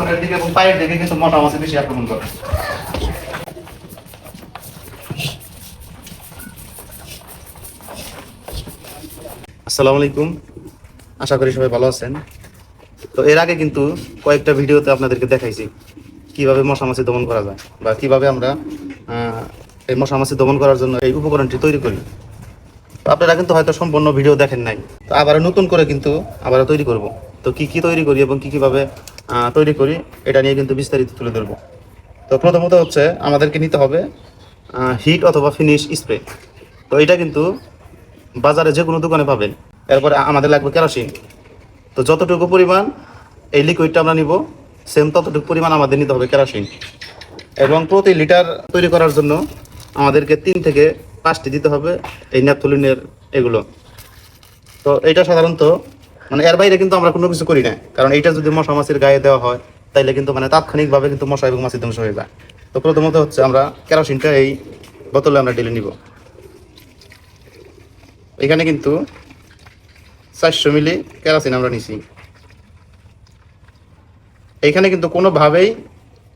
পিছনের দিকে এবং পায়ের দিকে কিন্তু মশা মাছি বেশি আক্রমণ করে। আসসালামু আলাইকুম। আশা করি সবাই ভালো আছেন। তো এর আগে কিন্তু কয়েকটা ভিডিওতে আপনাদেরকে দেখাইছি, কীভাবে মশা মাছি দমন করা যায় বা কীভাবে আমরা এই মশা মাছি দমন করার জন্য এই উপকরণটি তৈরি করি। তো আপনারা কিন্তু হয়তো সম্পূর্ণ ভিডিও দেখেন নাই। তো আবার নতুন করে কিন্তু আবার তৈরি করব। তো কি কি তৈরি করি এবং কি কীভাবে তৈরি করি। এটা নিয়ে কিন্তু বিস্তারিত তুলে ধরবো। তো প্রথমত হচ্ছে আমাদেরকে নিতে হবে হিট অথবা ফিনিশ স্প্রে। তো এটা কিন্তু বাজারে যে কোনো দোকানে পাবেন। এরপরে আমাদের লাগবে কেরোসিন। তো যতটুকু পরিমাণ এই লিকুইডটা আমরা নিব সেম ততটুকু পরিমাণ আমাদের নিতে হবে কেরোসিন। এবং প্রতি লিটার তৈরি করার জন্য আমাদেরকে তিন থেকে পাঁচটি দিতে হবে এই ন্যাপথলিনের এগুলো। তো এটা সাধারণত মানে এর বাইরে কিন্তু আমরা কোনো কিছু করি না। কারণ এইটা যদি মশা মাছির গায়ে দেওয়া হয়, তাইলে কিন্তু মানে তাৎক্ষণিকভাবে কিন্তু মশা এবং মাছি ধ্বংস হয়ে যায়। তো প্রথমত হচ্ছে আমরা কেরোসিনটা এই বোতলে আমরা ঢেলে নিব। এখানে কিন্তু চারশো মিলি কেরোসিন আমরা নিছি। এইখানে কিন্তু কোনোভাবেই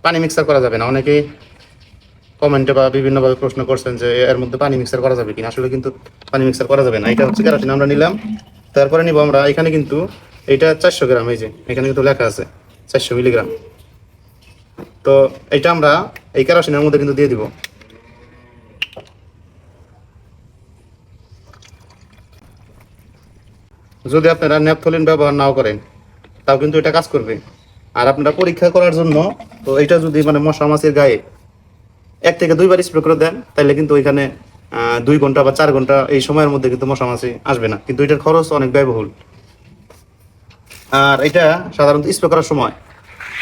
পানি মিক্সার করা যাবে না। অনেকেই কমেন্টে বা বিভিন্নভাবে প্রশ্ন করছেন যে এর মধ্যে পানি মিক্সার করা যাবে কিনা। আসলে কিন্তু পানি মিক্সার করা যাবে না। এটা হচ্ছে কেরোসিন। আমরা নিলাম তারপরে নিব আমরা, এখানে কিন্তু এটা চারশো গ্রাম, এই যে, এখানে কিন্তু লেখা আছে চারশো মিলিগ্রাম। তো এটা আমরা এই কেরোসিনের মধ্যে কিন্তু দিয়ে দিব। যদি আপনারা ন্যাপথলিন ব্যবহার নাও করেন, তাও কিন্তু এটা কাজ করবে। আর আপনারা পরীক্ষা করার জন্য, তো এটা যদি মানে মশা মাছির গায়ে এক থেকে দুইবার স্প্রে করে দেন, তাহলে কিন্তু ওইখানে দুই ঘণ্টা বা চার ঘণ্টা এই সময়ের মধ্যে কিন্তু মশা মাছি আসবে না। কিন্তু এটার খরচ অনেক ব্যয়বহুল। আর এটা সাধারণত স্প্রে করার সময়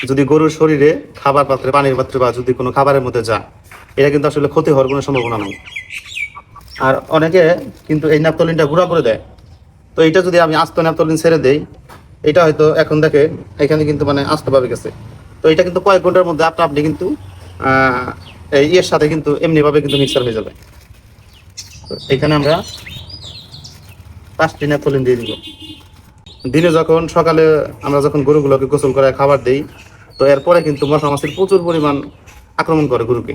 যদি গরুর শরীরে খাবার পাত্রে, পানির পাত্রে বা যদি কোনো খাবারের মধ্যে যায়, এটা কিন্তু আসলে ক্ষতি হওয়ার কোনো সম্ভাবনা নেই। আর অনেকে কিন্তু এই ন্যাপথলিনটা গুঁড়া করে দেয়। তো এটা যদি আমি আস্ত ন্যাপথলিন ছেড়ে দেই, এটা হয়তো এখন দেখে এখানে কিন্তু মানে আস্ত পাবে গেছে। তো এটা কিন্তু কয়েক ঘণ্টার মধ্যে আপনা আপনি কিন্তু এই ইয়ের সাথে কিন্তু এমনিভাবে কিন্তু মিক্সার হয়ে যাবে। এখানে আমরা পাঁচটি ন্যাপথলিন দিয়ে দিব। দিনে যখন সকালে আমরা যখন গরুগুলোকে গোসল করে খাবার দেই, তো এরপরে কিন্তু মশা মাছির প্রচুর পরিমাণ আক্রমণ করে গরুকে।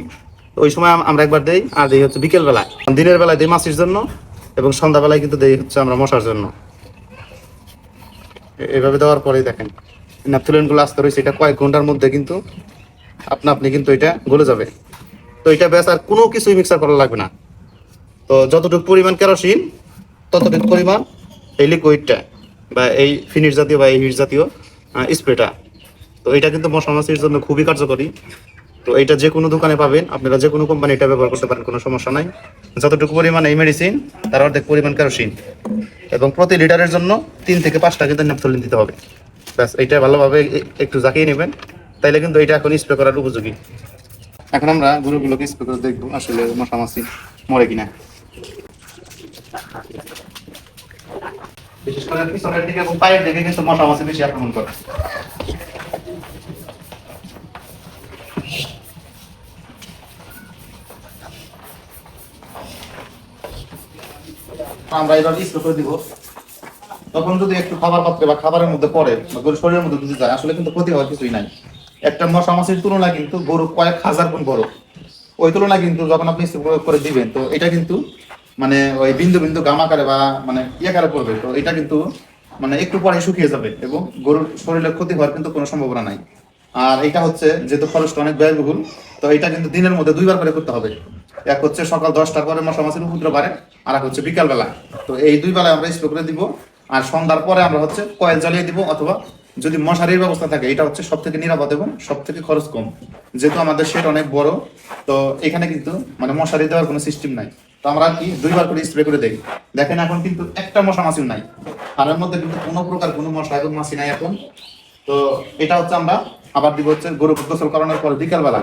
ওই সময় আমরা একবার দেই, আর দেই হচ্ছে বিকেল বেলায়। দিনের বেলায় দেই মাছির জন্য, এবং সন্ধ্যাবেলায় কিন্তু দেই হচ্ছে আমরা মশার জন্য। এভাবে দেওয়ার পরেই দেখেন ন্যাপথলিনগুলো আসতে রয়েছে, এটা কয়েক ঘণ্টার মধ্যে কিন্তু আপনা আপনি কিন্তু এটা গলে যাবে। তো এটা ব্যাস আর কোনো কিছুই মিক্সার করা লাগবে না। তো যতটুকু পরিমাণ কেরোসিন, ততটুকু পরিমাণ এই লিকুইডটা বা এই ফিনিশ জাতীয় বা এই হিট জাতীয় স্প্রেটা তো এটা কিন্তু মশা মাছির জন্য খুবই কার্যকরী। তো এটা যে কোনো দোকানে পাবেন, আপনারা যে কোনো কোম্পানি এটা ব্যবহার করতে পারেন, কোনো সমস্যা নাই। যতটুকু পরিমাণ এই মেডিসিন তার অর্ধেক পরিমাণ কেরোসিন। এবং প্রতি লিটারের জন্য তিন থেকে পাঁচটা কিন্তু ন্যাপথলিন দিতে হবে। ব্যাস, এইটা ভালোভাবে একটু জাকিয়ে নেবেন। তাইলে কিন্তু এটা এখন স্প্রে করার উপযোগী। এখন আমরা গরুগুলোকে স্প্রে করে দেখব আসলে মশা মাছি মরে কিনা। বিশেষ করে পিছনের দিকে এবং পায়ের দিকে কিন্তু মশা মাছি বেশি আক্রমণ করে। আমরা এবার স্প্রে করে দিব। তখন যদি একটু খাবার পাত্রে বা খাবারের মধ্যে পড়ে বা গরুর শরীরের মধ্যে যদি যায়, আসলে কিন্তু ক্ষতি হওয়ার কিছুই নাই। একটা মশা মাছির তুলনায় কিন্তু গরু কয়েক হাজার গুণ বড়। ওই তুলনায় কিন্তু যখন আপনি স্প্রে করে দিবেন, তো এটা কিন্তু মানে ওই বিন্দু বিন্দু গামাকারে বা মানে ইয়াকারে পড়বে, তো এটা কিন্তু মানে একটু পরে শুকিয়ে যাবে এবং গরুর শরীরে ক্ষতি হওয়ার কিন্তু কোনো সম্ভাবনা নাই। আর এটা হচ্ছে যেহেতু খরচটা অনেক ব্যয়বহুল, তো এটা কিন্তু দিনের মধ্যে দুইবার করে করতে হবে। এক হচ্ছে সকাল দশটার পরে মশা মাছির উপদ্র বাড়ে, আর এক হচ্ছে বিকালবেলা। তো এই দুই বেলায় আমরা স্প্রে করে দিব, আর সন্ধ্যার পরে আমরা হচ্ছে কয়েল জ্বালিয়ে দিব, অথবা যদি মশারির ব্যবস্থা থাকে, এটা হচ্ছে সব থেকে নিরাপদ এবং সব থেকে খরচ কম। যেহেতু আমাদের শেড অনেক বড়, তো এখানে কিন্তু মানে মশারি দেওয়ার কোনো সিস্টেম নাই। আমরা কি দুইবার করে স্প্রে করে দেখি দেখেন এখন কিন্তু একটা মশা মাছি নাই। আর এর মধ্যে কিন্তু কোনো প্রকার কোনো মশা এবং মাছি নাই এখন। তো এটা হচ্ছে আমরা আবার দিব হচ্ছে গরু গোসল করানোর পর বিকালবেলা।